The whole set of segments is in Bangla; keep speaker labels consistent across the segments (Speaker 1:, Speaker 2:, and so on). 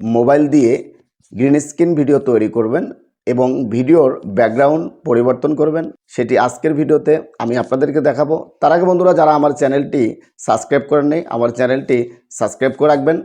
Speaker 1: মোবাইল দিয়ে গ্রিন স্ক্রিন ভিডিও তৈরি করবেন এবং ভিডিওর ব্যাকগ্রাউন্ড পরিবর্তন করবেন। সেটি আজকের ভিডিওতে আমি আপনাদেরকে দেখাবো। তার আগে বন্ধুরা, যারা আমার চ্যানেলটি সাবস্ক্রাইব করেন নেই, আমার চ্যানেলটি সাবস্ক্রাইব করে রাখবেন।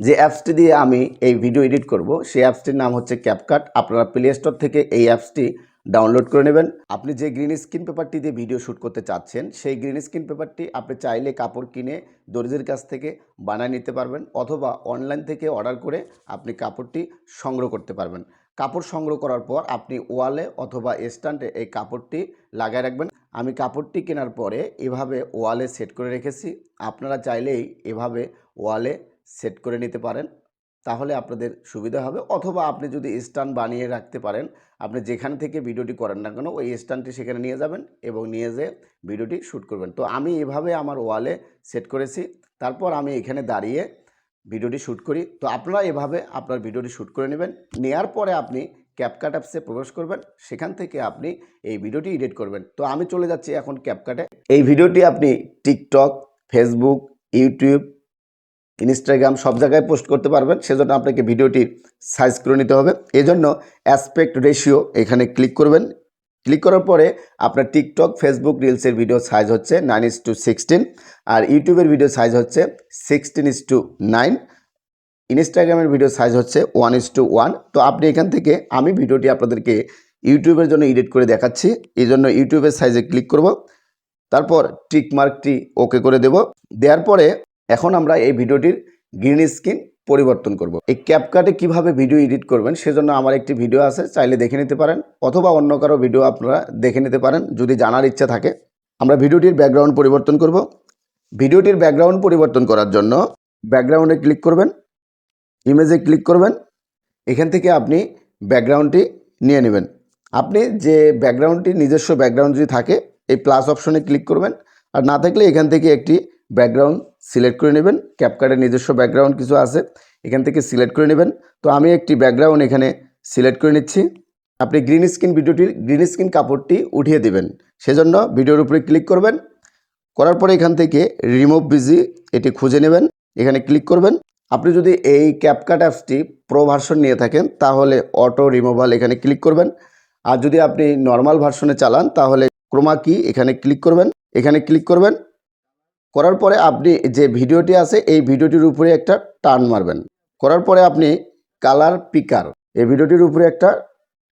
Speaker 1: যে অ্যাপসটি দিয়ে আমি এই ভিডিও এডিট করব, সেই অ্যাপসটির নাম হচ্ছে ক্যাপকাট আপনারা প্লে স্টোর থেকে এই অ্যাপসটি ডাউনলোড করে নেবেন। আপনি যে গ্রিন স্ক্রিন পেপারটি দিয়ে ভিডিও শ্যুট করতে চাচ্ছেন, সেই গ্রিন স্ক্রিন পেপারটি আপনি চাইলে কাপড় কিনে দর্জির কাছ থেকে বানায় নিতে পারবেন অথবা অনলাইন থেকে অর্ডার করে আপনি কাপড়টি সংগ্রহ করতে পারবেন। কাপড় সংগ্রহ করার পর আপনি ওয়ালে অথবা স্ট্যান্ডে এই কাপড়টি লাগায় রাখবেন। আমি কাপড়টি কেনার পরে এভাবে ওয়ালে সেট করে রেখেছি। আপনারা চাইলেই এভাবে ওয়ালে সেট করে নিতে পারেন। তাহলে আপনাদের সুবিধা হবে। অথবা আপনি যদি স্ট্যান্ড বানিয়ে রাখতে পারেন, আপনি যেখান থেকে ভিডিওটি করেন না কেন, ওই স্ট্যান্ডটি সেখানে নিয়ে যাবেন এবং নিয়ে যেয়ে ভিডিওটি শ্যুট করবেন। তো আমি এভাবে আমার ওয়ালে সেট করেছি। তারপর আমি এখানে দাঁড়িয়ে ভিডিওটি শ্যুট করি। তো আপনারা এভাবে আপনার ভিডিওটি শ্যুট করে নেবেন। নেয়ার পরে আপনি ক্যাপকাট অ্যাপসে প্রবেশ করবেন। সেখান থেকে আপনি এই ভিডিওটি এডিট করবেন। তো আমি চলে যাচ্ছি এখন ক্যাপকাটে এই ভিডিওটি আপনি টিকটক ফেসবুক ইউটিউব ইনস্টাগ্রাম সব জায়গায় পোস্ট করতে পারবেন। সেজন্য আপনাকে ভিডিওটির সাইজ করে নিতে হবে। এজন্য অ্যাসপেক্ট রেশিও এখানে ক্লিক করবেন। ক্লিক করার পরে আপনার টিকটক ফেসবুক রিলসের ভিডিও সাইজ হচ্ছে নাইন ইস টু সিক্সটিন আর ইউটিউবের ভিডিও সাইজ হচ্ছে সিক্সটিন ইস টু নাইন ইনস্টাগ্রামের ভিডিও সাইজ হচ্ছে ওয়ান ইস টু ওয়ান তো আপনি এখান থেকে আমি ভিডিওটি আপনাদেরকে ইউটিউবের জন্য এডিট করে দেখাচ্ছি। এই জন্য ইউটিউবের সাইজে ক্লিক করব। তারপর টিক মার্কটি ওকে করে দেব। দেওয়ার পরে এখন আমরা এই ভিডিওটির গ্রিন স্ক্রিন পরিবর্তন করব। এই ক্যাপকাটে কীভাবে ভিডিও এডিট করবেন সেজন্য আমার একটি ভিডিও আছে, চাইলে দেখে নিতে পারেন, অথবা অন্য কারও ভিডিও আপনারা দেখে নিতে পারেন, যদি জানার ইচ্ছা থাকে। আমরা ভিডিওটির ব্যাকগ্রাউন্ড পরিবর্তন করব। ভিডিওটির ব্যাকগ্রাউন্ড পরিবর্তন করার জন্য ব্যাকগ্রাউন্ডে ক্লিক করবেন ইমেজে ক্লিক করবেন, এখান থেকে আপনি ব্যাকগ্রাউন্ডটি নিয়ে নেবেন। আপনি যে ব্যাকগ্রাউন্ডটি নিজস্ব ব্যাকগ্রাউন্ড যদি থাকে, এই প্লাস অপশনে ক্লিক করবেন, আর না থাকলে এখান থেকে একটি ব্যাকগ্রাউন্ড সিলেক্ট করে নেবেন। ক্যাপকার্ডের নিজস্ব ব্যাকগ্রাউন্ড কিছু আছে, এখান থেকে সিলেক্ট করে নেবেন। তো আমি একটি ব্যাকগ্রাউন্ড এখানে সিলেক্ট করে নিচ্ছি। আপনি গ্রিন স্ক্রিন ভিডিওটির গ্রিন স্ক্রিন কাপড়টি উঠিয়ে দেবেন। সেজন্য ভিডিওর উপরে ক্লিক করবেন। করার পরে এখান থেকে রিমুভ বিজি এটি খুঁজে নেবেন। এখানে ক্লিক করবেন। আপনি যদি এই ক্যাপকাট অ্যাপসটি প্রো ভার্সন নিয়ে থাকেন, তাহলে অটো রিমুভাল এখানে ক্লিক করবেন। আর যদি আপনি নর্মাল ভার্সনে চালান, তাহলে ক্রোমা কি এখানে ক্লিক করবেন। এখানে ক্লিক করবেন। করার পরে আপনি যে ভিডিওটি আছে, এই ভিডিওটির উপরে একটা টার্ন মারবেন। করার পরে আপনি কালার পিকার, এই ভিডিওটির উপরে একটা,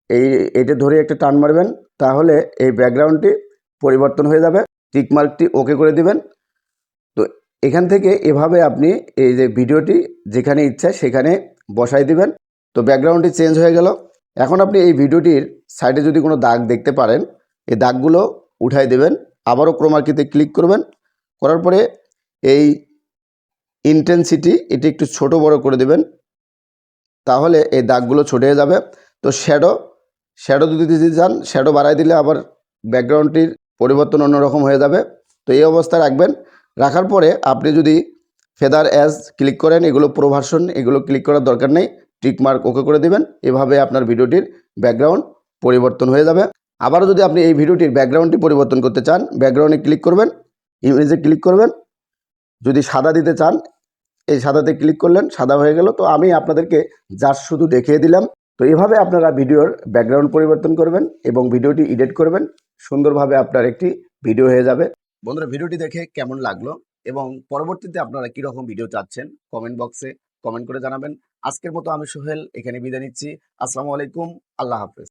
Speaker 1: এই, এটা ধরে একটা টার্ন মারবেন, তাহলে এই ব্যাকগ্রাউন্ডটি পরিবর্তন হয়ে যাবে টিকমার্কটি ওকে করে দিবেন। তো এখান থেকে এভাবে আপনি এই যে ভিডিওটি যেখানে ইচ্ছা সেখানে বসাই দিবেন। তো ব্যাকগ্রাউন্ডটি চেঞ্জ হয়ে গেল। এখন আপনি এই ভিডিওটির সাইডে যদি কোনো দাগ দেখতে পারেন, এই দাগগুলো উঠাই দেবেন, আবারও ক্রোমার্কিতে ক্লিক করবেন করার পরে এই ইন্টেন্সিটি এটি একটু ছোট বড় করে দেবেন, তাহলে এই দাগগুলো ছোট যাবে। তো শ্যাডো শ্যাডো যদি দিতে চান শ্যাডো বাড়াই দিলে আবার ব্যাকগ্রাউন্ডটির পরিবর্তন অন্যরকম হয়ে যাবে। তো এই অবস্থায় রাখবেন। রাখার পরে আপনি যদি ফেদার অ্যাজ ক্লিক করেন, এগুলো প্রোভার্সন এগুলো ক্লিক করার দরকার নেই মার্ক ওকে করে দেবেন। এভাবে আপনার ভিডিওটির ব্যাকগ্রাউন্ড পরিবর্তন হয়ে যাবে। আবারও যদি আপনি এই ভিডিওটির ব্যাকগ্রাউন্ডটি পরিবর্তন করতে চান, ব্যাকগ্রাউন্ডে ক্লিক করবেন। ইমেজে ক্লিক করবেন। যদি সাদা দিতে চান, এই সাদাতে ক্লিক করলেন, সাদা হয়ে গেল। তো আমি আপনাদেরকে জাস্ট শুধু দেখিয়ে দিলাম। তো এভাবে আপনারা ভিডিওর ব্যাকগ্রাউন্ড পরিবর্তন করবেন এবং ভিডিওটি এডিট করবেন। সুন্দরভাবে আপনার একটি ভিডিও হয়ে যাবে। বন্ধুরা, ভিডিওটি দেখে কেমন লাগল এবং পরবর্তীতে আপনারা কীরকম ভিডিও চাচ্ছেন কমেন্ট বক্সে কমেন্ট করে জানাবেন। আজকের মতো আমি সোহেল, এখানে বিদায় নিচ্ছি। আসসালামু আলাইকুম, আল্লাহ হাফেজ।